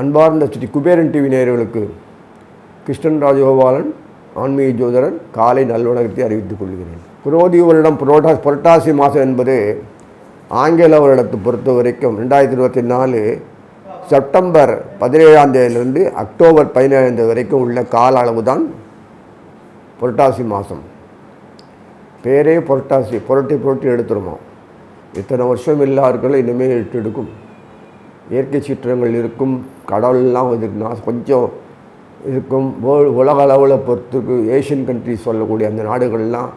அன்பார்ந்த ஸ்ரீ குபேரன் டிவி நேயர்களுக்கு கிருஷ்ணன் ராஜகோபாலன் ஆன்மீக ஜோதரன் காலை நல்வணக்கத்தை அறிவித்துக் கொள்கிறேன். புரோதி வருடம் புரோட்டா புரட்டாசி மாதம் என்பது ஆங்கில வருடத்தை பொறுத்த வரைக்கும் ரெண்டாயிரத்தி இருபத்தி நாலு செப்டம்பர் பதினேழாம் தேதியிலிருந்து அக்டோபர் பதினேழாம் தேதி வரைக்கும் உள்ள கால அளவு தான் புரட்டாசி மாதம். பேரே புரட்டாசி புரட்டி புரட்டி எடுத்துருமா? இத்தனை வருஷம் இல்லாதவர்களும் இனிமேல் எட்டு எடுக்கும். இயற்கை சீற்றங்கள் இருக்கும் கடவுள்லாம் இதுக்கு நான் கொஞ்சம் இருக்கும். வேர்ல்டு உலக அளவில் பொறுத்துக்கு ஏஷியன் கண்ட்ரிஸ் சொல்லக்கூடிய அந்த நாடுகள்லாம்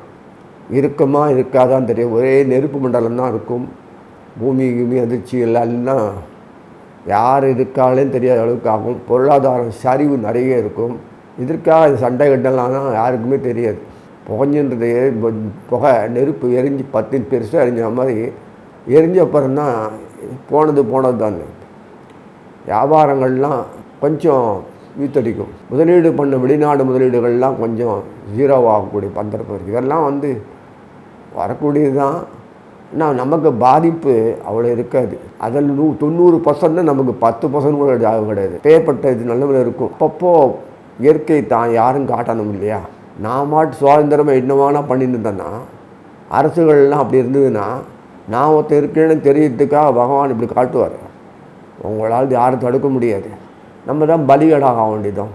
இருக்குமா இருக்காதான் தெரியும். ஒரே நெருப்பு மண்டலம் தான் இருக்கும். பூமி கிமி அதிர்ச்சி எல்லாம் யார் இருக்காளேன்னு தெரியாத அளவுக்கு ஆகும். பொருளாதாரம் சரிவு நிறைய இருக்கும். இதற்காக சண்டை கட்டலாம் யாருக்குமே தெரியாது. புகைஞ்சின்றது புகை நெருப்பு எரிஞ்சு பத்து பெருசாக எரிஞ்ச மாதிரி எரிஞ்ச அப்புறம்தான் போனது போனது தான். வியாபாரங்கள்லாம் கொஞ்சம் வீத்தடிக்கும். முதலீடு பண்ண வெளிநாடு முதலீடுகள்லாம் கொஞ்சம் ஜீரோவாகக்கூடிய பந்தரப்பு இருக்குது இதெல்லாம் வந்து வரக்கூடியது தான். ஆனால் நமக்கு பாதிப்பு அவ்வளோ இருக்காது. அதில் நூ தொண்ணூறு பர்சன்ட் நமக்கு பத்து பர்சன்ட் கூட ஆகும் கிடையாது. பேப்பட்ட இது நல்லவில் இருக்கும். அப்பப்போ இயற்கை தான் யாரும் காட்டணும் இல்லையா? நான் மாட்டு சுதந்திரமாக என்னவானா பண்ணிட்டு இருந்தேன்னா அரசுகள்லாம் அப்படி இருந்ததுன்னா நான் ஒருத்தர் இருக்கேன்னு தெரியறதுக்காக பகவான் இப்படி காட்டுவார். உங்களால் யாரும் தடுக்க முடியாது. நம்ம தான் பலிகடாக ஆக வேண்டியதும்.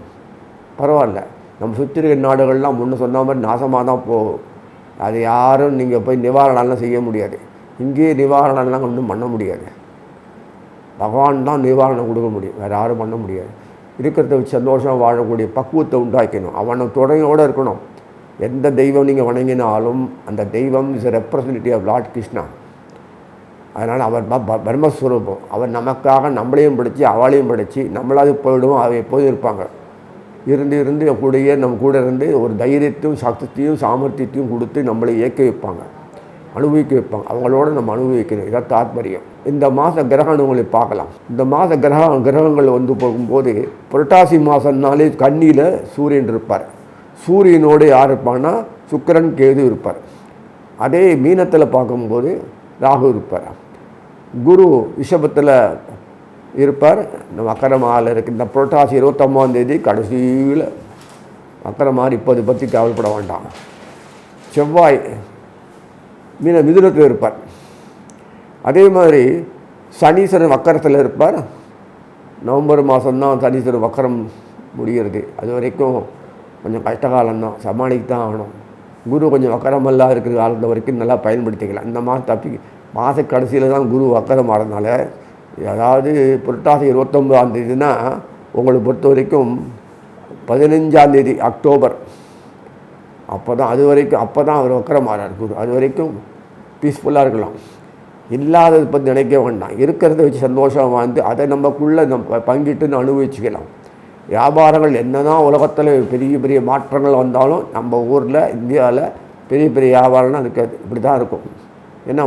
பரவாயில்ல. நம்ம சுற்றி இருக்கிற நாடுகள்லாம் முன்ன சொன்ன மாதிரி நாசமாக தான் போகும் அது யாரும் நீங்கள் போய் நிவாரணம்லாம் செய்ய முடியாது. இங்கேயே நிவாரணம்லாம் ஒன்றும் பண்ண முடியாது. பகவான் தான் நிவாரணம் கொடுக்க முடியும். வேறு யாரும் பண்ண முடியாது. இருக்கிறத வச்சு சந்தோஷமாக வாழக்கூடிய பக்குவத்தை உண்டாக்கணும். அவனை துணையோடு இருக்கணும். எந்த தெய்வம் நீங்கள் வணங்கினாலும் அந்த தெய்வம் is representative of lord Krishna அதனால் அவர் பிரம்மஸ்வரூபம் அவர் நமக்காக நம்மளையும் படித்து அவளையும் படித்து நம்மளாவது போயிடுவோம் அவ எப்போதும் இருப்பாங்க. இருந்து இருந்து கூடயே நம்ம கூட இருந்து ஒரு தைரியத்தையும் சக்தியையும் சாமர்த்தியத்தையும் கொடுத்து நம்மளை இயக்க வைப்பாங்க. அனுபவிக்க வைப்பாங்க அவங்களோட நம்ம அனுபவிக்கணும். இதான் தாத்பரியம். இந்த மாத கிரகணங்களை பார்க்கலாம். இந்த மாத கிரக கிரகங்கள் வந்து போகும்போது புரட்டாசி மாதம்னாலே கண்ணியில் சூரியன் இருப்பார். சூரியனோடு யார் இருப்பான்னா சுக்கிரன் கேது இருப்பார். அதே மீனத்தில் பார்க்கும்போது ராகு இருப்பார். குரு ரிஷபத்தில் இருப்பார். இந்த மக்கரமாவில் இருக்கு. இந்த புரட்டாசி இருபத்தொம்பதாந்தேதி கடைசியில் மக்கரமாரி இப்போது பற்றி கவலைப்பட வேண்டாம். செவ்வாய் மீன மிதுனத்தில் இருப்பார். அதே மாதிரி சனீஸ்வரன் வக்கரத்தில் இருப்பார். நவம்பர் மாதம்தான் சனீஸ்வரன் வக்கரம் முடிகிறது. அது வரைக்கும் கொஞ்சம் கஷ்டகாலம்தான். சமாளிக்க தான் ஆகணும். குரு கொஞ்சம் வக்கரமெல்லாம் இருக்கிற காலத்தை வரைக்கும் நல்லா பயன்படுத்திக்கலாம். இந்த மாதம் தப்பி மாத கடைசியில் தான் குரு வக்கரம் ஆகிறதுனால அதாவது புரட்டாசி இருபத்தொம்பதாம் தேதினா உங்களை பொறுத்த வரைக்கும் பதினஞ்சாந்தேதி அக்டோபர் அப்போ தான் அது வரைக்கும் அப்போ தான் அவர் வக்கரமாறார் குரு. அது வரைக்கும் பீஸ்ஃபுல்லாக இருக்கலாம். இல்லாததை பற்றி நினைக்க வேண்டாம். இருக்கிறத வச்சு சந்தோஷமாக வாழ்ந்து அதை நமக்குள்ளே நம்ம பங்கிட்டுன்னு அனுபவிச்சுக்கலாம். வியாபாரங்கள் என்ன தான் உலகத்தில் பெரிய பெரிய மாற்றங்கள் வந்தாலும் நம்ம ஊரில் இந்தியாவில் பெரிய பெரிய வியாபாரம்லாம் இருக்காது இப்படி தான் இருக்கும். ஏன்னா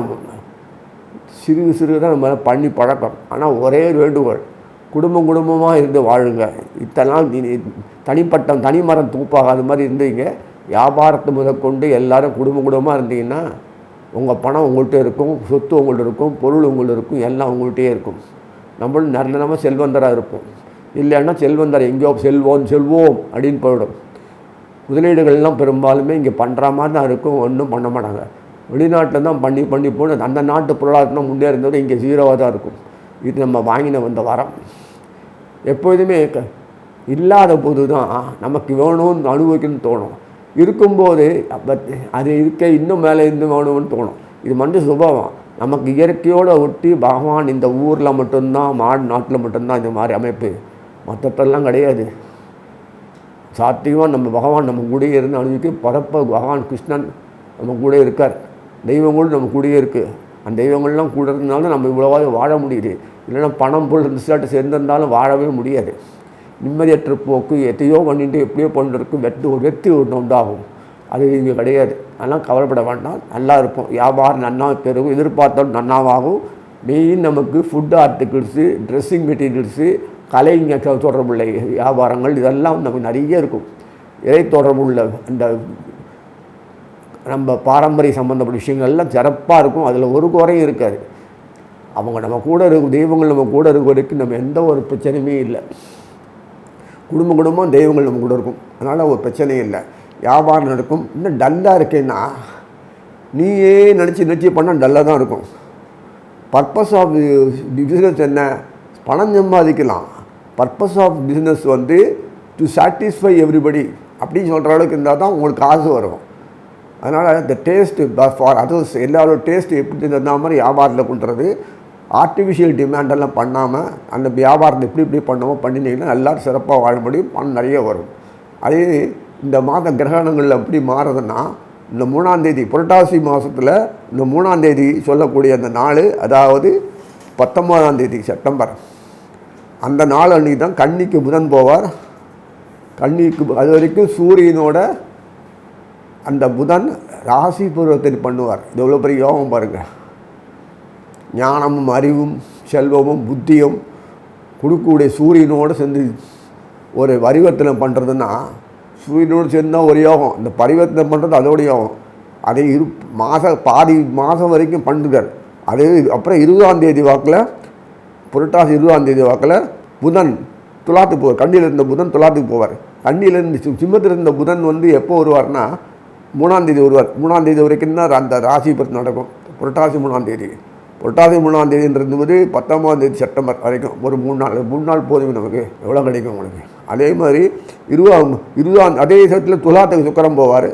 சிறு சிறு தான் நம்ம பண்ணி பழக்கம். ஆனால் ஒரே ஒரு வேண்டுகோள் குடும்பம் குடும்பமாக இருந்து வாழுங்க. இத்தனை நாள் தனிப்பட்டம் தனிப்பட்ட தனிமரம் தூப்பாகாத மாதிரி இருந்தீங்க. வியாபாரத்தை முதற்கொண்டு எல்லாரும் குடும்ப குடும்பமாக இருந்தீங்கன்னா உங்கள் பணம் உங்கள்கிட்ட இருக்கும் சொத்து உங்கள்கிட்ட இருக்கும் பொருள் உங்கள்கிட்ட இருக்கும் எல்லாம் உங்கள்கிட்டயே இருக்கும். நம்மளும் நிரந்தரமாக செல்வந்தராக இருப்போம். இல்லைன்னா செல்வந்தர் எங்கேயோ செல்வோம் செல்வோம் அப்படின்னு போயிடும். முதலீடுகள்லாம் பெரும்பாலுமே இங்கே பண்ணுற மாதிரி தான் இருக்கும் ஒன்றும் பண்ண மாட்டாங்க. வெளிநாட்டில் தான் பண்ணி பண்ணி போனது அந்த நாட்டு பொருளாதாரம் முன்னேறினது இங்கே ஜீரோவாக தான் இருக்கும். இது நம்ம வாங்கின வந்த வரம். எப்போதுமே க- இல்லாத போது தான் நமக்கு வேணும்னு அனுபவிக்கணும்னு தோணும். இருக்கும்போது அப்ப அது இருக்க இன்னும் மேலே இருந்து வேணும்னு தோணும். இது மட்டும் சுபாவம். நமக்கு இயற்கையோடு ஒட்டி பகவான் இந்த ஊரில் மட்டும்தான் மாடு நாட்டில் மட்டும்தான் இந்த மாதிரி அமைப்பு. மற்றத்தெல்லாம் கிடையாது. சாத்தியமாக நம்ம பகவான் நம்ம கூடயே இருந்து அனுபவிக்க பரப்ப பகவான் கிருஷ்ணன் நம்ம கூட இருக்கார். தெய்வங்களும் நம்ம கூடயே இருக்குது அந்த தெய்வங்கள்லாம் கூட இருந்தாலும் நம்ம இவ்வளோவாக வாழ முடியுது. இல்லைன்னா பணம் பொருள் ரிசல்ட் சேர்ந்திருந்தாலும் வாழவே முடியாது. நிம்மதியற்ற போக்கு எத்தையோ பண்ணிட்டு எப்படியோ பண்ணிட்டு வெட்டு ஒரு வெற்றி ஒன்று உண்டாகும். அது இங்கே கிடையாது. அதெல்லாம் கவலைப்பட வேண்டாம். நல்லா இருப்போம். வியாபாரம் நன்னா பெருகும். எதிர்பார்த்தாலும் நன்னாவாகும். மெயின் நமக்கு ஃபுட் ஆர்டிகிள்ஸு ட்ரெஸ்ஸிங் மெட்டீரியல்ஸு கலைங்க தொடர்புள்ள வியாபாரங்கள் இதெல்லாம் நமக்கு நிறைய இருக்கும். இறை தொடர்புள்ள அந்த நம்ம பாரம்பரிய சம்மந்தப்பட்ட விஷயங்கள் எல்லாம் சிறப்பாக இருக்கும். அதில் ஒரு குறையும் இருக்காது. அவங்க நம்ம கூட இருக்கும் தெய்வங்கள் நம்ம கூட இருக்க வரைக்கும் நம்ம எந்த ஒரு பிரச்சனையுமே இல்லை. குடும்ப குடும்பம் தெய்வங்கள் நம்ம கூட இருக்கும். அதனால் ஒரு பிரச்சனையும் இல்லை. வியாபாரம் நடக்கும். இன்னும் டல்லாக இருக்கேன்னா நீயே நினச்சி நினச்சி பண்ணால் டல்லாக தான் இருக்கும். பர்பஸ் ஆஃப் பிஸ்னஸ் என்ன? பணம் சம்பாதிக்கலாம். பர்பஸ் ஆஃப் பிஸ்னஸ் வந்து டு சாட்டிஸ்ஃபை எவ்ரிபடி அப்படின்னு சொல்கிற அளவுக்கு இருந்தால் தான் உங்களுக்கு காசு வரும். அதனால் இந்த டேஸ்ட்டு ஃபார் அதர்ஸ் எல்லாரோட டேஸ்ட்டு எப்படி இருந்தால் மாதிரி வியாபாரத்தில் பண்ணுறது ஆர்டிஃபிஷியல் டிமாண்டெல்லாம் பண்ணாமல் அந்த வியாபாரத்தை எப்படி இப்படி பண்ணாமோ பண்ணினீங்கன்னா எல்லோரும் சிறப்பாக வாழ முடியும் பணம் நிறைய வரும். அதே இந்த மாத கிரகணங்கள் எப்படி மாறுதுன்னா இந்த மூணாந்தேதி புரட்டாசி மாதத்தில் இந்த மூணாந்தேதி சொல்லக்கூடிய அந்த நாள் அதாவது பத்தொம்போதாம் தேதி செப்டம்பர். அந்த நாள் அன்றைக்கி தான் கன்னிக்கு புதன் போவார். கன்னிக்கு அது வரைக்கும் சூரியனோட அந்த புதன் ராசி பூர்வத்தில் பண்ணுவார். இது எவ்வளோ பெரிய யோகம் பாருங்கள் ஞானமும் அறிவும் செல்வமும் புத்தியும் கொடுக்கக்கூடிய சூரியனோடு சேர்ந்து ஒரு பரிவர்த்தனை பண்ணுறதுன்னா சூரியனோடு சேர்ந்து ஒரு யோகம். இந்த பரிவர்த்தனை பண்ணுறது அதோட யோகம். அதை இரு மாத பாதி மாதம் வரைக்கும் பண்ணுறார் அதே அப்புறம் இருபதாம் தேதி வாக்கில் புரட்டாசி இருபதாம் தேதி வாக்கில் புதன் துலாத்துக்கு போவார். கண்ணியில் இருந்த புதன் துலாத்துக்கு போவார். கண்ணியில் இருந்து சிம்மத்தில் இருந்த புதன் வந்து எப்போ வருவார்னா மூணாந்தேதி வருவார். மூணாந்தேதி வரைக்கும் தான் அந்த ராசி பற்றி நடக்கும். புரட்டாசி மூணாந்தேதி புரட்டாசி மூணாம் தேதின்றது பத்தாம் தேதி செப்டம்பர் வரைக்கும் ஒரு மூணு நாள் மூணு நாள் போதும் நமக்கு எவ்வளோ கிடைக்கும் உங்களுக்கு? அதே மாதிரி இருபதாம் இருபதாம் அதே சமயத்தில் துலாத்துக்கு சுக்கரம் போவார்.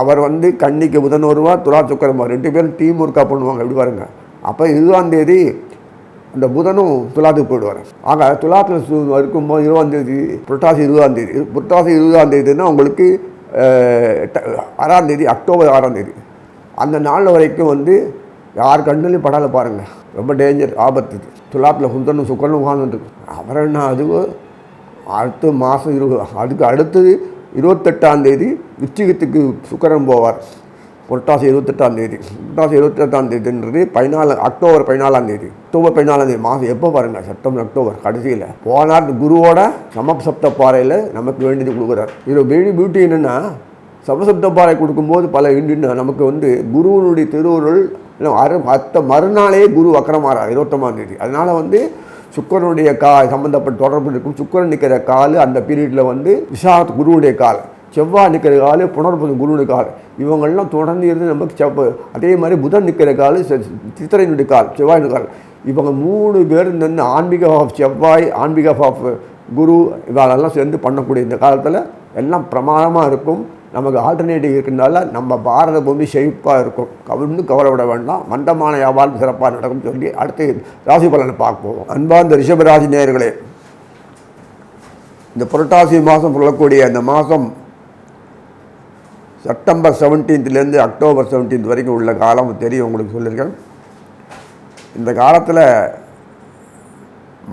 அவர் வந்து கன்னிக்கு புதன் வருவார் துலா சுக்கரம் போவார். ரெண்டு பேரும் டீம் ஒர்க்காக பண்ணுவாங்க எப்படி பாருங்க? அப்போ இருபதாம் தேதி அந்த புதனும் துலாத்துக்கு போயிடுவார். ஆக துலாத்தில் இருக்கும்போது இருபதாம் தேதி புரட்டாசி இருபதாம் தேதி புரட்டாசி இருபதாம் தேதினா உங்களுக்கு ஆறாம் தேதி அக்டோபர் ஆறாம் தேதி. அந்த நாள் வரைக்கும் வந்து யார் கண்ணுலையும் படால பாருங்கள் ரொம்ப டேஞ்சர் ஆபத்து. துலாத்தில் சுந்தரனும் சுக்கரனும் உட்காந்துருக்கு அப்புறம் என்ன அது அடுத்த மாதம் இரு அதுக்கு அடுத்தது இருபத்தெட்டாம் தேதி விச்சிகத்துக்கு சுக்கரன் போவார். புரட்டாசி இருபத்தெட்டாம் தேதி. புரட்டாசி இருபத்தெட்டாம் தேதின்றது பதினாலு அக்டோபர் பதினாலாம் தேதி. அக்டோபர் பதினாலாம் தேதி மாதம் எப்போ பாருங்கள் செப்டம்பர் அக்டோபர் கடைசியில். போனார் குருவோட சமசப்த பாறையில் நமக்கு வேண்டியது கொடுக்குறார். இது பியூட்டி பியூட்டி என்னென்னா சமசப்த பாறை கொடுக்கும்போது பல இண்டின்னா நமக்கு வந்து குருவனுடைய திருவுருள் அரு அத்த மறுநாளே குரு வக்கரமாறார் இருபத்தொம்பதாம் தேதி அதனால் வந்து சுக்கரனுடைய கா சம்மந்தப்பட்ட தொடர்பு இருக்கும். சுக்கரன் நிற்கிற கால் அந்த பீரியடில் வந்து விஷாத் குருவுடைய கால். செவ்வாய் நிற்கிற கால் புனர்புதன் குருவுடைய கால். இவங்கள்லாம் தொடர்ந்து இருந்து நமக்கு செவ்வ அதே மாதிரி புதன் நிற்கிற கால் சித்திரையினுடைய கால் செவ்வாயினுடைய கால். இவங்க மூணு பேர் நின்று ஆன்மீக ஆஃப் செவ்வாய் ஆன்மீக ஆஃப் குரு இவாளெல்லாம் சேர்ந்து பண்ணக்கூடிய இந்த காலத்தில் எல்லாம் பிரமாதமாக இருக்கும். நமக்கு ஆல்டர்னேட்டிவ் இருக்கிறதுனால நம்ம பாரத பூமி செழிப்பாக இருக்கும். கவிழ்ந்து கவலைப்பட வேண்டாம். மந்தமான வியாபாரம் சிறப்பாக நடக்கும் சொல்லி அடுத்து ராசி பலனை பார்ப்போம். அன்பார்ந்த ரிஷபராசி நேர்களே இந்த புரட்டாசி மாதம் சொல்லக்கூடிய அந்த மாதம் செப்டம்பர் செவன்டீன்த்லேருந்து அக்டோபர் செவன்டீன்த் வரைக்கும் உள்ள காலம் தெரியும் உங்களுக்கு சொல்லியிருக்கேன். இந்த காலத்தில்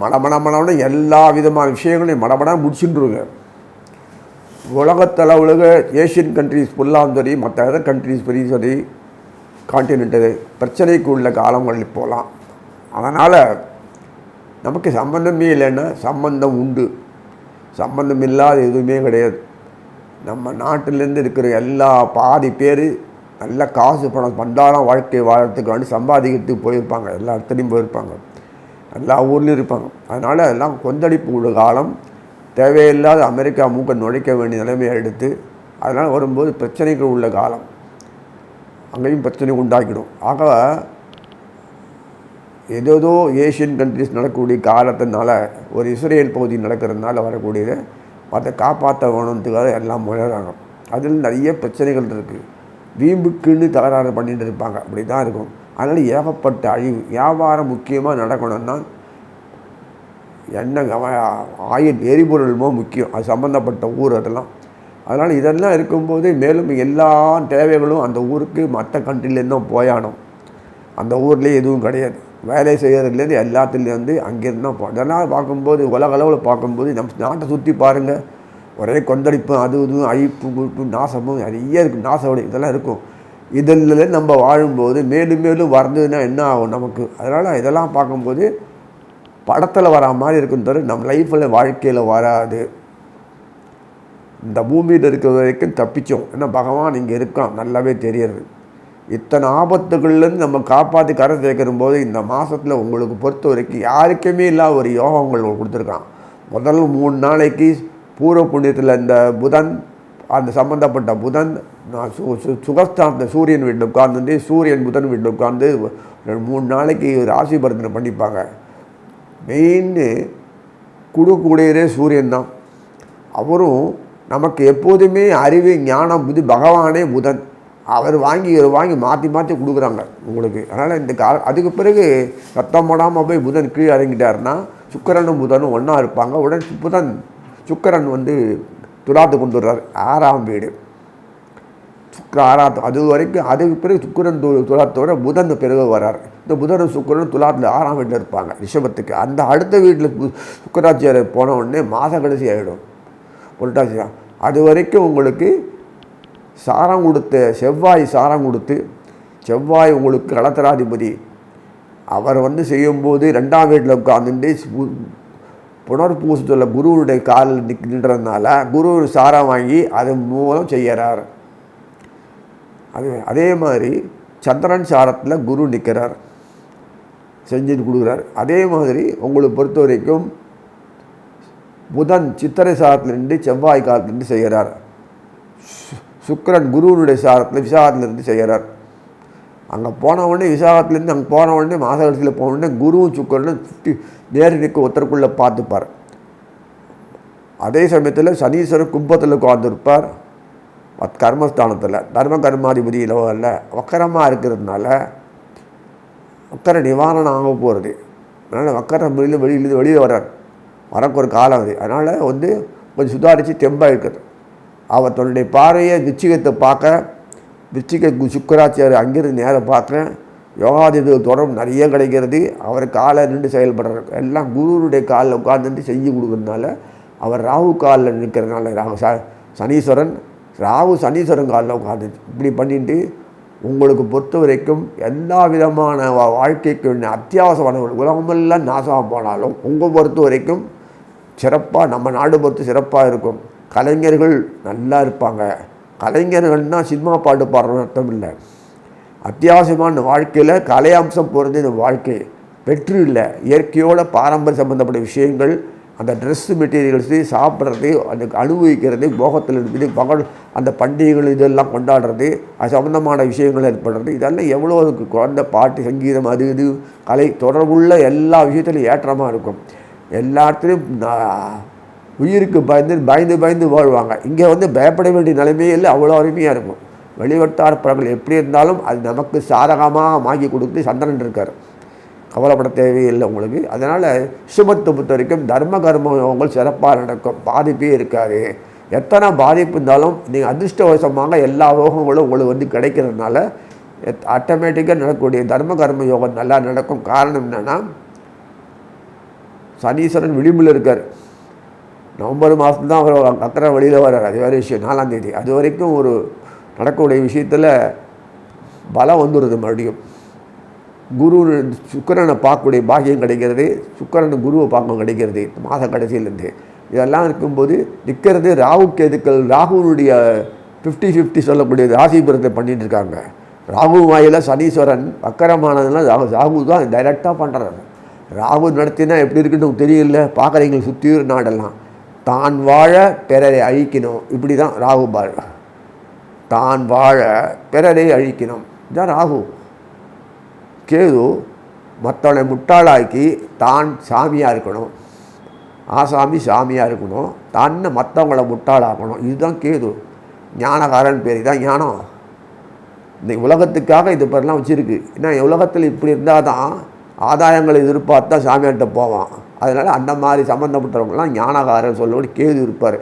மனமணமனம்னு எல்லா விதமான விஷயங்களையும் மடமடம் முடிச்சுட்டுருங்க. உலகத்தளவுலக ஏஷியன் கண்ட்ரிஸ் ஃபுல்லாக சரி மற்ற அதர் கண்ட்ரிஸ் பெரிய சரி கான்டினென்ட்டு பிரச்சனைக்கு உள்ள காலங்களில் போகலாம். அதனால் நமக்கு சம்பந்தமே இல்லைன்னா சம்பந்தம் உண்டு. சம்பந்தம் இல்லாத எதுவுமே கிடையாது. நம்ம நாட்டிலேருந்து இருக்கிற எல்லா பாதி பேர் நல்ல காசு பணம் பண்டாரம் வாழ்க்கை வாழறதுக்காண்டி சம்பாதிக்கிறதுக்கு போயிருப்பாங்க. எல்லா இடத்துலையும் போயிருப்பாங்க. எல்லா ஊர்லேயும் இருப்பாங்க. அதனால் எல்லாம் கொந்தளிப்பு உள்ள காலம். தேவையில்லாத அமெரிக்கா மூக்க நுழைக்க வேண்டிய நிலைமையை எடுத்து அதனால் வரும்போது பிரச்சனைகள் உள்ள காலம். அங்கேயும் பிரச்சனை உண்டாக்கிடும். ஆக ஏதோதோ ஏஷியன் கண்ட்ரிஸ் நடக்கக்கூடிய காலத்தினால ஒரு இஸ்ரேல் பகுதி நடக்கிறதுனால வரக்கூடியதை அதை காப்பாற்ற வேணுன்றதுக்காக எல்லாம் முயறாங்க அதில் நிறைய பிரச்சனைகள் இருக்குது வீம்புக்குன்னு தகராறு பண்ணிட்டு இருப்பாங்க. அப்படி தான் இருக்கும். அதனால் ஏகப்பட்ட அழிவு. வியாபாரம் முக்கியமாக நடக்கணும்னா எண்ணெய் ஆயில் எரிபொருளுமோ முக்கியம். அது சம்மந்தப்பட்ட ஊர் அதெல்லாம். அதனால் இதெல்லாம் இருக்கும்போது மேலும் எல்லா தேவைகளும் அந்த ஊருக்கு மற்ற கண்ட்ரிலேருந்தும் போயானோம் அந்த ஊர்லேயே எதுவும் கிடையாது. வேலை செய்கிறதுலேருந்து எல்லாத்துலேருந்து அங்கேருந்து தான் போ அதெல்லாம் பார்க்கும்போது உலகளவில் பார்க்கும்போது நம்ம நாட்டை சுற்றி பாருங்கள் ஒரே கொந்தளிப்பு அது இதுவும் அழிப்பு குழிப்பு நாசமும் நிறைய இருக்கும் நாசவடை இதெல்லாம் இருக்கும். இதில் நம்ம வாழும்போது மேலும் மேலும் வறந்ததுன்னா என்ன ஆகும் நமக்கு? அதனால் இதெல்லாம் பார்க்கும்போது படத்தில் வர மாதிரி இருக்கும் தவிர நம்ம லைஃப்பில் வாழ்க்கையில் வராது. இந்த பூமியில் இருக்கிற வரைக்கும் தப்பிச்சோம். ஏன்னா பகவான் இங்கே இருக்கான். நல்லாவே தெரியறது இத்தனை ஆபத்துகள்லேருந்து நம்ம காப்பாற்றி கரை சேர்க்கிற போது இந்த மாதத்தில் உங்களுக்கு பொறுத்த வரைக்கும் யாருக்குமே இல்லாத ஒரு யோகம் உங்களுக்கு கொடுத்துருக்கான். முதல் மூணு நாளைக்கு பூர்வ புண்ணியத்தில் இந்த புதன் அந்த சம்மந்தப்பட்ட புதன் நான் சு சு சுகஸ்தானத்தில் சூரியன் வீட்டில் உட்கார்ந்து சூரியன் புதன் வீட்டில் உட்காந்து ரெண்டு மூணு நாளைக்கு ராசி பரிந்தனை பண்ணிப்பாங்க. மெயின்னு கொடுக்கக்கூடியதே சூரியன் தான் அவரும் நமக்கு எப்போதுமே அறிவு ஞானம் புது பகவானே புதன். அவர் வாங்கி வாங்கி மாற்றி மாற்றி கொடுக்குறாங்க உங்களுக்கு. அதனால் இந்த கா அதுக்கு பிறகு ரத்தம் போடாமல் போய் புதன் கீழே இறங்கிட்டாருன்னா சுக்கரனும் புதனும் ஒன்றா இருப்பாங்க. உடன் புதன் சுக்கரன் வந்து துலாத்து கொண்டுடுறார் ஆறாம் வீடு. ஆறாம் அது வரைக்கும் அதுக்கு பிறகு சுக்கரன் து துலாத்தோட புதன் பிறகு வரார். இந்த புதனும் சுக்கரனும் துலாத்தில் ஆறாம் வீட்டில் இருப்பாங்க ரிஷபத்துக்கு. அந்த அடுத்த வீட்டில் சுக்கராச்சியார் போன உடனே மாத கடைசி ஆகிடும் புரட்டாசி அது வரைக்கும் உங்களுக்கு சாரம் கொடுத்த செவ்வாய் சாரம் கொடுத்து செவ்வாய் உங்களுக்கு களத்திராதிபதி. அவர் வந்து செய்யும்போது ரெண்டாம் வீட்டில் உட்காந்துட்டு புனர்பூசத்தில் குருவுடைய காலில் நிக் நின்றதுனால குரு சாரம் வாங்கி அதன் மூலம் செய்கிறார் அது அதே மாதிரி சந்திரன் சாரத்தில் குரு நிற்கிறார் செஞ்சுட்டு கொடுக்குறார். அதே மாதிரி உங்களை பொறுத்த வரைக்கும் புதன் சித்திரை சாரத்திலிருந்து செவ்வாய் காலத்திலிருந்து செய்கிறார். சுக்கரன் குருவனுடைய சாரத்தில் விசாகத்திலிருந்து செய்கிறார். அங்கே போன உடனே விசாகத்துலேருந்து அங்கே போன உடனே மாசகடத்தில் போன உடனே குருவும் சுக்கரனும் ஃபிஃப்டி நேரடிக்கு நிற்க ஒருத்தருக்குள்ளே பார்த்துப்பார். அதே சமயத்தில் சனீஸ்வரர் கும்பத்தில் உட்காந்துருப்பார் கர்மஸ்தானத்தில் தர்ம கர்மாதிபதி அல்ல வக்கரமாக இருக்கிறதுனால வக்கர நிவாரணம் ஆக போகிறது அதனால் வக்கரம் வெளியில் வெளியில் வெளியில் வர்றார். வரக்கு ஒரு காலம் அது. அதனால் வந்து கொஞ்சம் சுதாரித்து தெம்பாக இருக்கிறது அவர் தன்னுடைய பார்வையை விச்சிகத்தை பார்க்க விச்சிக சுக்கராச்சாரி அங்கிருந்து நேரம் பார்க்க யோகாதிபதி தொடர்பு நிறைய கிடைக்கிறது. அவர் காலை நின்று செயல்படுறார். எல்லாம் குருவுடைய காலில் உட்காந்துட்டு செஞ்சு கொடுக்கறதுனால அவர் ராகு காலில் நிற்கிறதுனால ராகு ச சனீஸ்வரன் ராகு சனீஸ்வரன் காலில் உட்காந்து இப்படி பண்ணிட்டு உங்களுக்கு பொறுத்த வரைக்கும் எல்லா விதமான வாழ்க்கைக்கு அத்தியாவசியமான உலகமெல்லாம் நாசமாக போனாலும் உங்கள் பொறுத்த வரைக்கும் சிறப்பாக நம்ம நாடு பொறுத்து சிறப்பாக இருக்கும். கலைஞர்கள் நல்லா இருப்பாங்க. கலைஞர்கள்னால் சினிமா பாட்டு பாடுறோம் அர்த்தம் இல்லை. அத்தியாவசியமான வாழ்க்கையில் கலை அம்சம் பொருந்த இந்த வாழ்க்கை. பெற்று இல்லை. இயற்கையோட பாரம்பரிய சம்மந்தப்பட்ட விஷயங்கள் அந்த ட்ரெஸ்ஸு மெட்டீரியல்ஸு சாப்பிட்றது அந்த அனுபவிக்கிறது போகத்தில் இருப்பது பகல் அந்த பண்டிகைகள் இதெல்லாம் கொண்டாடுறது அது சம்மந்தமான விஷயங்கள் ஏற்படுறது இதெல்லாம் எவ்வளோ குழந்த பாட்டு சங்கீதம் அது இது கலை தொடர்புள்ள எல்லா விஷயத்துலையும் ஏற்றமாக இருக்கும். எல்லாத்துலேயும் உயிருக்கு பயந்து பயந்து பயந்து வாழ்வாங்க. இங்கே வந்து பயப்பட வேண்டிய நிலைமையே இல்லை அவ்வளோ அருமையாக இருக்கும். வெளிவட்டார படங்கள் எப்படி இருந்தாலும் அது நமக்கு சாதகமாக வாங்கி கொடுத்து சந்திரன் இருக்கார். கவலைப்பட தேவையில்லை உங்களுக்கு. அதனால் சுபத்தை பொறுத்த வரைக்கும் தர்ம உங்கள் சிறப்பாக நடக்கும். பாதிப்பே இருக்காது. எத்தனை பாதிப்பு இருந்தாலும் நீங்கள் அதிர்ஷ்டவசமாக எல்லா யோகங்களும் உங்களுக்கு வந்து கிடைக்கிறதுனால ஆட்டோமேட்டிக்காக நடக்கக்கூடிய தர்ம கர்ம யோகம் நல்லா நடக்கும். காரணம் என்னென்னா சனீஸ்வரன் விளிம்பில் இருக்கார். நவம்பர் மாதம் தான் அவர் அக்கறை வெளியில் வர்றார். அது வேறு விஷயம். நாலாம் தேதி. அது வரைக்கும் ஒரு நடக்கக்கூடிய விஷயத்தில் பலம் வந்துடுது மறுபடியும். குரு சுக்கிரனை பார்க்கக்கூடிய பாக்கியம் கிடைக்கிறது சுக்கிரன் குருவை பார்க்க கிடைக்கிறது மாத கடைசியிலேருந்து. இதெல்லாம் இருக்கும்போது நிற்கிறது ராகு கேதுக்கள் ராகுனுடைய ஃபிஃப்டி ஃபிஃப்டி சொல்லக்கூடிய ராசிபுரத்தை பண்ணிகிட்டு இருக்காங்க. ராகு வாயில் சனீஸ்வரன் வக்கரமானதுலாம் ராகு ராகு தான் டைரெக்டாக பண்ணுறாரு ராகு நடத்தினா எப்படி இருக்குன்னு தெரியல பார்க்குறீங்க சுற்றியூர் நாடெல்லாம். தான் வாழ பிறரை அழிக்கணும். இப்படி தான் ராகு பால் தான் வாழ பிறரை அழிக்கணும். இதுதான் ராகு. கேது மற்றவனை முட்டாளாக்கி தான் சாமியாக இருக்கணும் ஆசாமி சாமியாக இருக்கணும் தன்னை மற்றவங்கள முட்டாளாக்கணும் இதுதான் கேது ஞானகாரன் பேர் தான் ஞானம் இந்த உலகத்துக்காக இது பேர்லாம் வச்சுருக்கு ஏன்னா உலகத்தில் இப்படி இருந்தால் தான் ஆதாயங்களை எதிர்பார்த்தா சாமியார்கிட்ட போவான் அதனால் அந்த மாதிரி சம்மந்தப்பட்டவங்களாம் ஞானகாரன் சொல்லோடு கேது இருப்பார்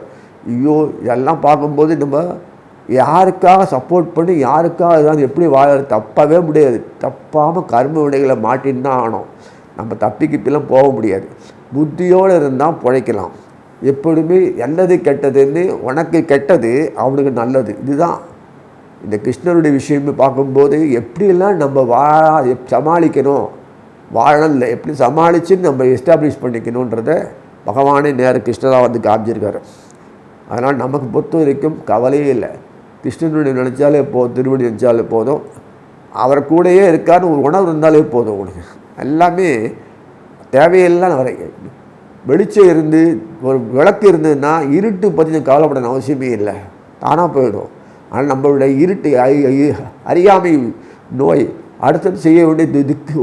ஐயோ இதெல்லாம் பார்க்கும்போது நம்ம யாருக்காக சப்போர்ட் பண்ணி யாருக்காக இதாவது எப்படி வாழறது? தப்பவே முடியாது. தப்பாமல் கர்ம வினைகளை மாட்டின்னு தான் ஆகணும். நம்ம தப்பிக்கிப்பெல்லாம் போக முடியாது. புத்தியோடு இருந்தால் பிழைக்கலாம். எப்பொழுதுமே நல்லது கெட்டதுன்னு உனக்கு கெட்டது அவனுக்கு நல்லது. இதுதான். இந்த கிருஷ்ணருடைய விஷயமே பார்க்கும்போது எப்படியெல்லாம் நம்ம வாழ எப் சமாளிக்கணும்? வாழல எப்படி சமாளித்து நம்ம எஸ்டாப்ளிஷ் பண்ணிக்கணுன்றத பகவானே நேர கிருஷ்ணராக வந்து காமிச்சிருக்காரு. அதனால் நமக்கு பொறுத்த வரைக்கும் கவலையே இல்லை. கிருஷ்ணனுடைய நினச்சாலே போதும் திருவடி நினச்சாலே போதும். அவர் கூடயே இருக்காருன்னு ஒரு உணவு இருந்தாலே போதும் உங்களுக்கு. எல்லாமே தேவையெல்லாம் வரை வெளிச்சம் இருந்து ஒரு விளக்கு இருந்ததுன்னா இருட்டு பற்றி கவலைப்பட அவசியமே இல்லை. தானாக போயிடும். ஆனால் நம்மளுடைய இருட்டு அறியாமை நோய் அடுத்தது செய்ய வேண்டிய திக்கு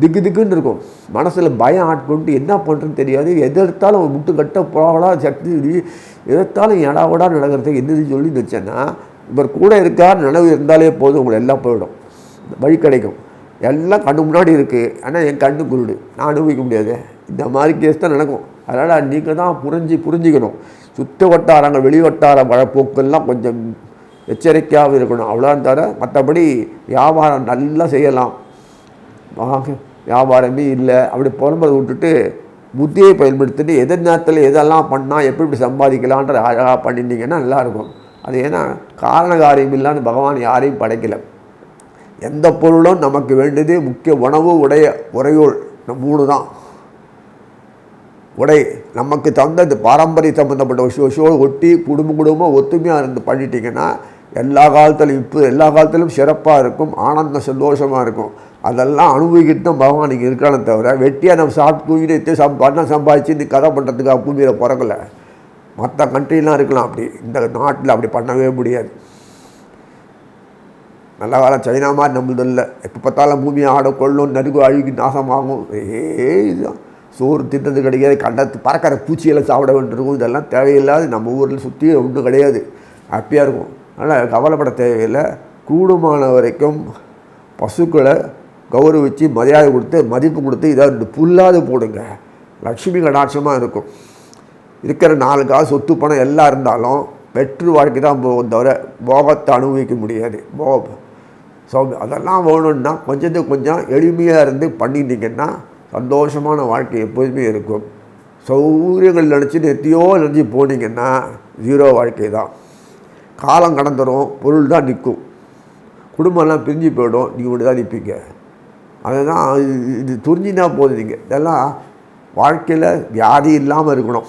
திக்கு திக்குன்னு இருக்கும். மனசில் பயம் ஆட்கொண்டு என்ன பண்ணுறதுன்னு தெரியாது. எதிர்த்தாலும் முட்டு கட்ட போகலா சக்தி எதிர்த்தாலும் எடாவடா நடக்கிறதுக்கு என்னது சொல்லி நினச்சேன்னா இவர் கூட இருக்கார் நினைவு இருந்தாலே போதும் உங்களை எல்லாம் போயிடும். வழி கிடைக்கும். எல்லாம் கண்ணு முன்னாடி இருக்குது ஆனால் என் கண்ணு குருடு. நான் அனுபவிக்க முடியாது. இந்த மாதிரி கேஸ் தான் நடக்கும். அதனால் நீங்கள் தான் புரிஞ்சு புரிஞ்சுக்கணும். சுற்று வட்டாரங்கள் வெளி வட்டார வழப்போக்கெல்லாம் கொஞ்சம் எச்சரிக்கையாக இருக்கணும். அவ்வளோதான் தவிர மற்றபடி வியாபாரம் நல்லா செய்யலாம். வியாபாரமே இல்லை. அப்படி புலம்பதை விட்டுட்டு புத்தியை பயன்படுத்திட்டு எதிர் நேரத்தில் எதெல்லாம் பண்ணால் எப்படி எப்படி சம்பாதிக்கலான்ற அழகாக பண்ணிட்டீங்கன்னா நல்லாயிருக்கும். அது ஏன்னா காரண காரியம் இல்லாமல் பகவான் யாரையும் படைக்கலை. எந்த பொருளும் நமக்கு வேண்டியது முக்கிய உணவு உடைய உறையோள் மூணு தான். உடை நமக்கு தந்தது பாரம்பரிய சம்மந்தப்பட்ட விஷயம் விஷயம் ஒட்டி குடும்ப குடும்பம் ஒத்துமையாக இருந்து பண்ணிட்டீங்கன்னா எல்லா காலத்திலும் இப்போ எல்லா காலத்திலும் சிறப்பாக இருக்கும் ஆனந்தம் சந்தோஷமாக இருக்கும். அதெல்லாம் அனுபவிக்கிட்டு தான் பகவான் இங்கே இருக்கானே தவிர வெட்டியாக நம்ம சாப்பிட்டு தூங்கிட்டு சம் பணம் சம்பாதிச்சு இந்த கதை பண்ணுறதுக்காக பூமியில் பிறக்கலை. மற்ற கண்ட்ரிலாம் இருக்கலாம் அப்படி. இந்த நாட்டில் அப்படி பண்ணவே முடியாது. நல்ல காலம் சைனா மாதிரி நம்மளது இல்லை. எப்போ பார்த்தாலும் பூமியை ஆட கொள்ளும் நறுக்கு அழுகி நாசமாகும். ஏ இதுதான். சோறு தின்றது கிடையாது. கண்டத்து பறக்கிற பூச்சியெல்லாம் சாப்பிட வேண்டியிருக்கும். இதெல்லாம் தேவையில்லாது. நம்ம ஊரில் சுற்றி ஒன்றும் கிடையாது. ஹாப்பியாக இருக்கும். அதனால் கவலைப்பட தேவையில்லை. கூடுமான வரைக்கும் பசுக்களை கௌரவிச்சு மரியாதை கொடுத்து மதிப்பு கொடுத்து இதை இந்த புல்லாது போடுங்க. லக்ஷ்மி கடாட்சமாக இருக்கும். இருக்கிற நாலு காசு சொத்து பணம் எல்லாம் இருந்தாலும் வெற்று வாழ்க்கை தான் போகும் தவிர போகத்தை அனுபவிக்க முடியாது. போகம் ஸோ அதெல்லாம் வேணும்னா கொஞ்சத்துக்கு கொஞ்சம் எளிமையாக இருந்து பண்ணிட்டீங்கன்னா சந்தோஷமான வாழ்க்கை எப்போதுமே இருக்கும். சௌகரியங்கள் நினச்சி எத்தையோ நினச்சி போனீங்கன்னா ஜீரோ வாழ்க்கை தான். காலம் கடந்துடும் பொருள் தான் நிற்கும். குடும்பம்லாம் பிரிஞ்சு போயிடும் நீங்கள் மட்டும் தான் நிற்பீங்க. அதுதான் இது- துரிஞ்சினா போதும் நீங்கள் இதெல்லாம் வாழ்க்கையில் வியாதி இல்லாமல் இருக்கணும்.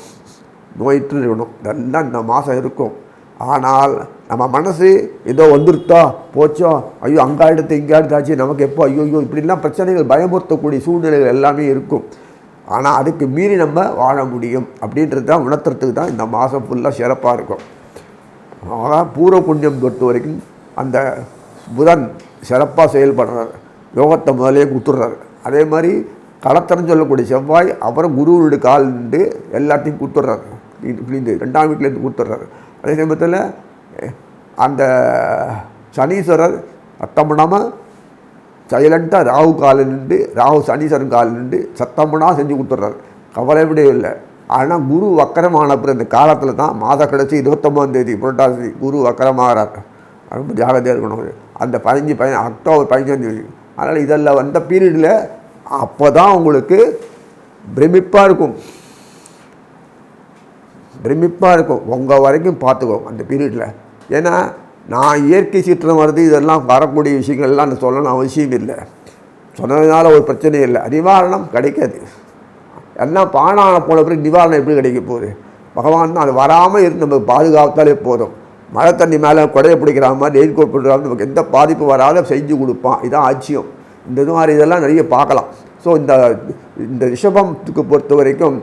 நோயிற்று இருக்கணும். இதெல்லாம் இந்த மாதம் இருக்கும். ஆனால் நம்ம மனசு ஏதோ வந்துருத்தோ போச்சோ ஐயோ அங்கே எடுத்து இங்கே நமக்கு எப்போ ஐயோ ஐயோ இப்படிலாம் பிரச்சனைகள் பயமுறுத்தக்கூடிய சூழ்நிலைகள் எல்லாமே இருக்கும். ஆனால் அதுக்கு மீறி நம்ம வாழ முடியும். அப்படின்றது தான் உணர்த்துறதுக்கு தான் இந்த மாதம் ஃபுல்லாக சிறப்பாக இருக்கும். ஆனால் பூர்வ புண்ணியம் பொறுத்த வரைக்கும் அந்த புதன் சிறப்பாக செயல்படுறார். யோகத்தை முதலே குத்துடுறாரு அதே மாதிரி களத்திரன்னு சொல்லக்கூடிய செவ்வாய் அப்புறம் குருவோட கால் நின்று எல்லாத்தையும் கொடுத்துட்றாரு இப்படிந்து ரெண்டாம் வீட்டிலேருந்து கொடுத்துட்றாரு அதே சமயத்தில் அந்த சனீஸ்வரர் சத்தம் பண்ணாமல் சைலண்ட்டாக ராகு காலில் நின்று ராகு சனீஸ்வரன் காலில் நின்று சத்தம் பண்ணால் செஞ்சு கொடுத்துட்றாரு கவலை விடவே இல்லை. ஆனால் குரு வக்கரமான அப்புறம் இந்த காலத்தில் தான் மாத கடைசி இருபத்தொம்பதாம் தேதி புரட்டாசி குரு வக்கரமாகிறார் ரொம்ப ஜாகிரதையாக இருக்கணும். அந்த பதினஞ்சு பதின அக்டோபர் பதினஞ்சாம் தேதி. அதனால் இதெல்லாம் வந்த பீரியடில் அப்போ தான் உங்களுக்கு பிரமிப்பாக இருக்கும். பிரமிப்பாக இருக்கும். உங்கள் வரைக்கும் பார்த்துக்கோ அந்த பீரியடில் ஏன்னா நான் இயற்கை சீற்றம் வருது இதெல்லாம் வரக்கூடிய விஷயங்கள்லாம் நான் சொல்லணும் அவசியம் இல்லை. சொன்னதுனால ஒரு பிரச்சனையும் இல்லை. நிவாரணம் கிடைக்காது. எல்லாம் பானான போன பிறகு நிவாரணம் எப்படி கிடைக்க போகுது? பகவான் தான் அது வராமல் இருந்து நம்ம பாதுகாத்தாலே போதும். மழை தண்ணி மேலே குடையை பிடிக்கிற மாதிரி ரெயின் கோட் நமக்கு எந்த பாதிப்பு வராத செஞ்சு கொடுப்பான். இதான் ஆட்சியம் இந்த இது மாதிரி இதெல்லாம் நிறைய பார்க்கலாம். ஸோ இந்த இந்த ரிஷபத்துக்கு பொறுத்த வரைக்கும்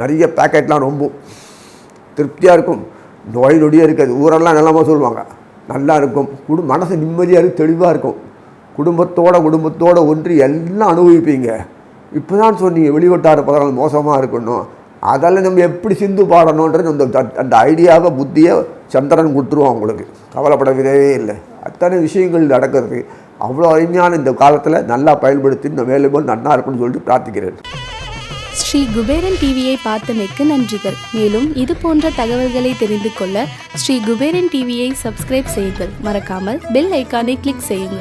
நிறைய பேக்கெட்லாம் ரொம்ப திருப்தியாக இருக்கும். நோய் நொடியாக இருக்காது. ஊரெல்லாம் நல்லமாக சொல்லுவாங்க. நல்லா இருக்கும். குடும் மனசு நிம்மதியாக இருக்கும் தெளிவாக இருக்கும். குடும்பத்தோட குடும்பத்தோட ஒன்றி எல்லாம் அனுபவிப்பீங்க. இப்போ தான் சொன்னீங்க வெளிவட்டார பதங்கள் மோசமாக இருக்கணும். அதெல்லாம் நம்ம எப்படி சிந்து பாடணுன்றது அந்த அந்த ஐடியாவை புத்தியை சந்திரன் கொடுத்துருவோம் உங்களுக்கு. கவலைப்பட விதவே இல்லை. அத்தனை விஷயங்கள் நடக்கிறது. அவ்வளோ அருமையான இந்த காலத்தில் நல்லா பயன்படுத்தி இந்த வேலைபோல் நன்னா இருக்கும்னு சொல்லிட்டு பிரார்த்திக்கிறேன். ஸ்ரீ குபேரன் டிவியை பார்த்தமைக்கு நன்றிகள். மேலும் இது போன்ற தகவல்களை தெரிந்து கொள்ள ஸ்ரீ குபேரன் டிவியை சப்ஸ்கிரைப் செய்யுங்கள். மறக்காமல் பெல் ஐக்கானை கிளிக் செய்யுங்கள்.